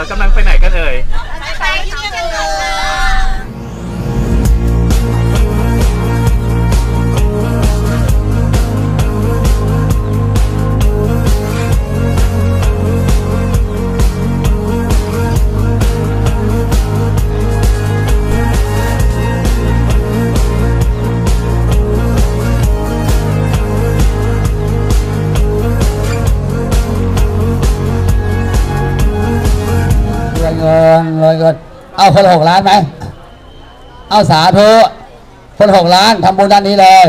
อกำลังไปไหนกันเอ่ย คนหกล้านไหมเอาสาธุคนหกล้านทำบุญด้านนี้เลย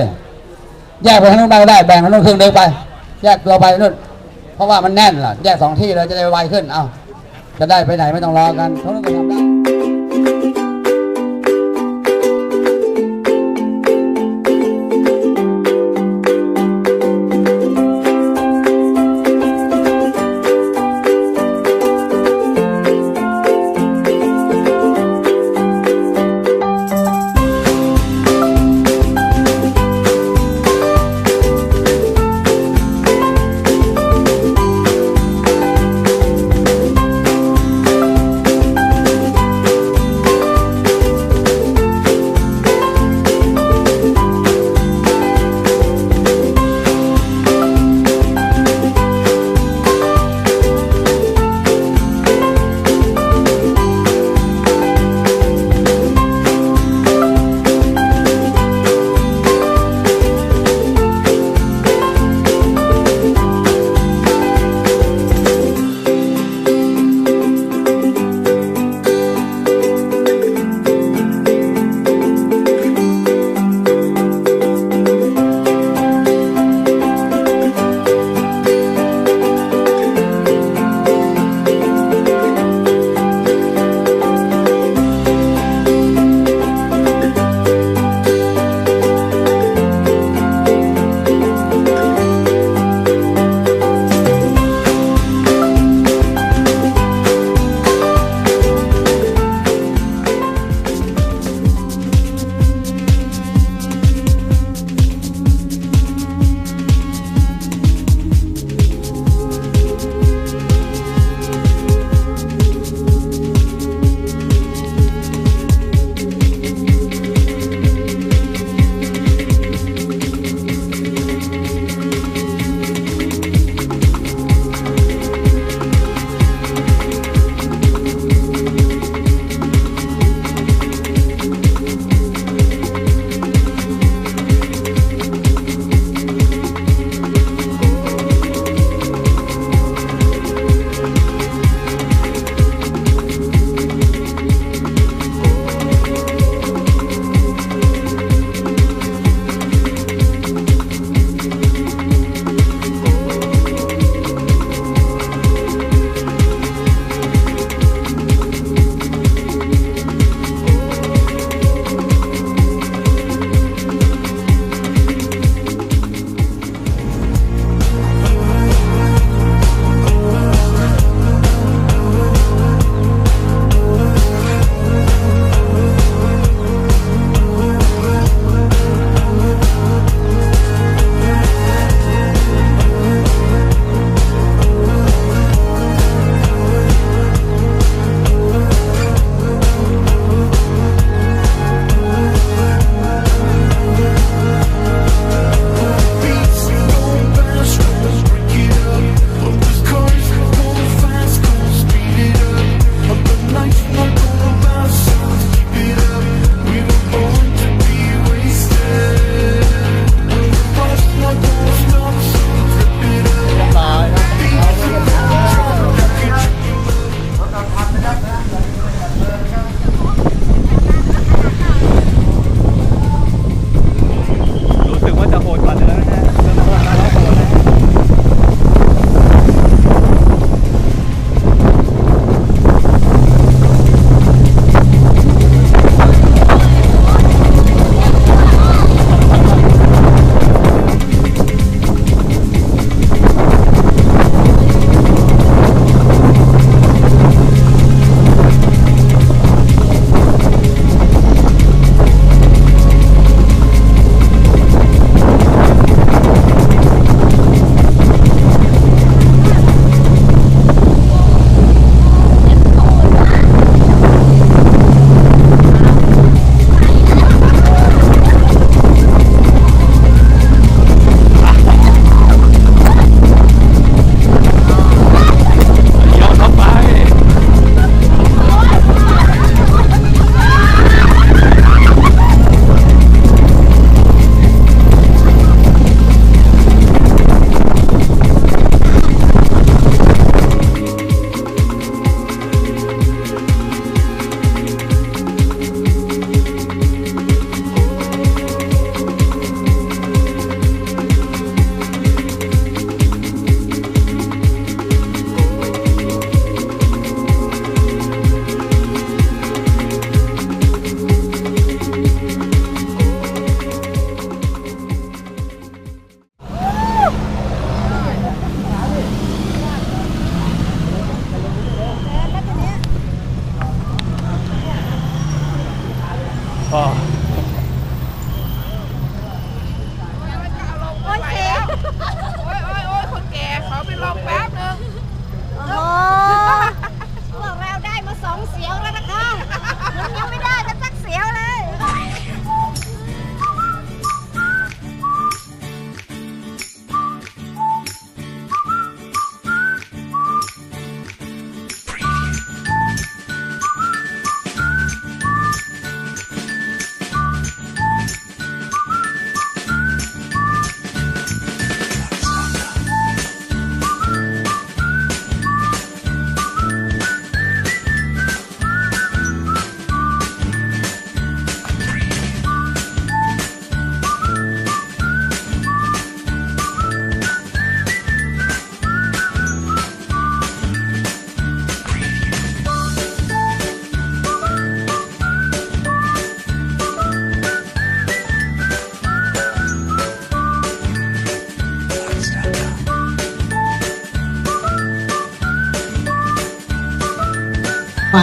แยกไปทางนู้นไปก็ได้แบ่งทางนู้นครึ่งเดียวไป แยกเราไปนู่นเพราะว่ามันแน่นล่ะ แยกสองที่เลยจะได้ไวขึ้นเอาจะได้ไปไหนไม่ต้องรอกันทางนู้นก็ทำได้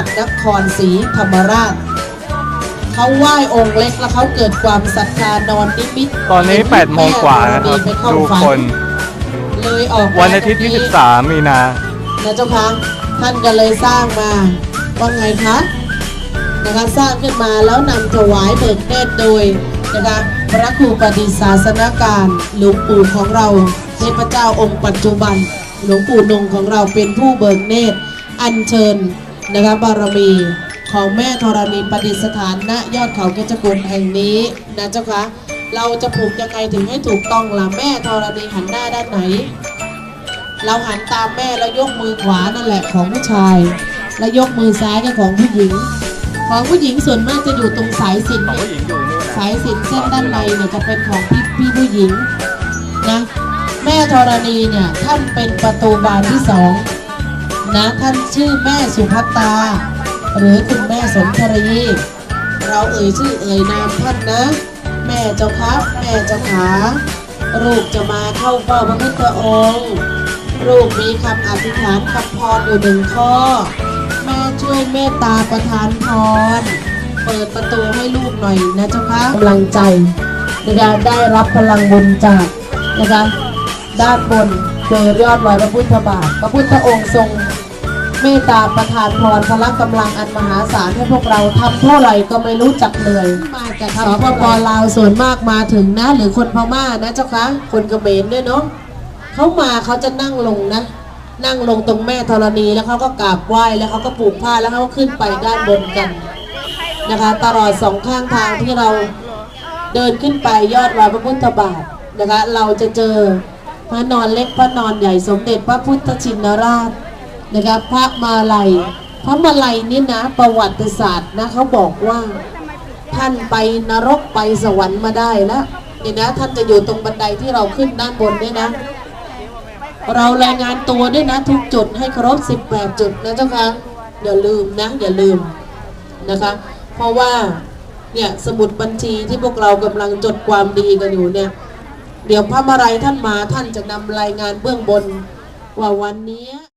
ดนครศรีธรรมราชเขาไหว้องค์เล็กแล้วเขาเกิดความศรัทธานอนนิมิตตอนนี้เห็8โมงกว่านะครับแม่ธณีไปเข้าดูฝันคนเลยออกวันอาทิตย์ที่ 13 มีนานะเจ้าคะท่านก็เลยสร้างมาว่าไงคะนะคะสร้างขึ้นมาแล้วนำถวายเบิกเนตรโดยนะคะพระครูปฏิศาสนการหลวงปู่ของเราเทพเจ้าองค์ปัจจุบัน หลวงปู่นงของเราเป็นผู้เบิกเนตรอัญเชิญ นะคะบารมีของแม่ธรณีประดิษฐานณยอดเขาเกจกุลแห่งนี้นะเจ้าคะเราจะผูกยังไงถึงให้ถูกต้องล่ะแม่ธรณีหันหน้าด้านไหน เราหันตามแม่แล้วยกมือขวานั่นแหละของผู้ชาย แล้วยกมือซ้ายก็ของผู้หญิง ของผู้หญิงส่วนมากจะอยู่ตรงสายสิญจของเนี่ยผู้หญิงอยู่นู่นนะสายสิญจเส้นด้านในเนี่ยจะเป็นของพี่พี่ผู้หญิงนะแม่ธรณีเนี่ยท่านเป็นประตูบานที่สอง นะท่านชื่อแม่สุภัตตา หรือคุณแม่สนทรี เราเอ่ยชื่อเอ่ยนามท่านนะ แม่เจ้าครับแม่เจ้าขาลูกจะมาเข้าเฝ้าพระพุทธองค์ลูกมีคำอธิษฐานคำพรอยู่หนึ่งข้อ แม่ช่วยเมตตาประทานพร เปิดประตูให้ลูกหน่อยนะเจ้าคะกำลังใจนะคะได้รับพลังบุญจากนะคะด้านบน โดยยอดรอยพระพุทธบาท พระพุทธองค์ทรงเมตตาประทานพรพละกำลังอันมหาศาลให้พวกเราทำเท่าไหร่ก็ไม่รู้จักเหนื่อยมาจากสปปลาวส่วนมากมาถึงนะ หรือคนพม่านะเจ้าคะคนเขมรด้วยเนาะเขามาเขาจะนั่งลงนะ นั่งลงตรงแม่ธรณีแล้วเขาก็กราบไหว้แล้วเขาก็ผูกผ้าแล้วเขาก็ขึ้นไปด้านบนกันนะคะตลอดสองข้างทางที่เราเดินขึ้นไปยอดรอยพระพุทธบาทนะคะเราจะเจอ พระนอนเล็กพระนอนใหญ่สมเด็จพระพุทธชินราชนะครับพระมาลัย พระมาลัยนี่นะประวัติศาสตร์นะเขาบอกว่าท่านไปนรกไปสวรรค์มาได้แล้วเนี่ยนะท่านจะอยู่ตรงบันไดที่เราขึ้นด้านบนเนี่ยนะ เรารายงานตัวด้วยนะ ทุกจุดให้ครบ 18 จุดนะเจ้าคะอย่าลืมนะ อย่าลืมนะคะ เพราะว่าเนี่ยสมุดบัญชีที่พวกเรากำลังจดความดีกันอยู่เนี่ย เดี๋ยวพระมาลัยท่านมาท่านจะนำรายงานเบื้องบนว่าวันนี้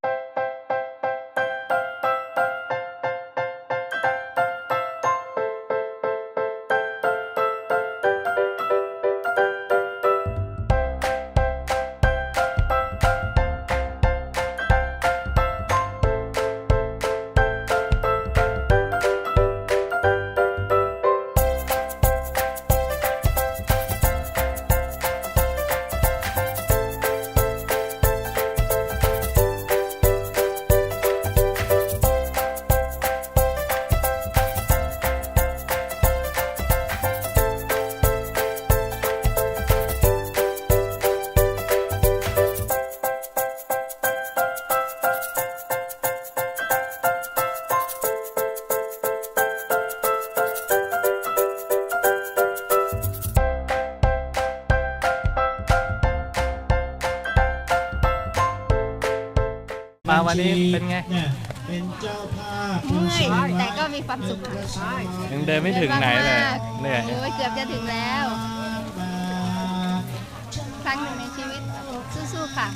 วันนี้เป็นไงเนี่ยเป็นเจ้าภาพเมื่อยแต่ก็มีความสุขค่ะยังเดินไม่ถึงไหนเลยเหนื่อยโอ้ยเกือบจะถึงแล้ว ครั้งหนึ่งในชีวิตสู้ๆค่ะ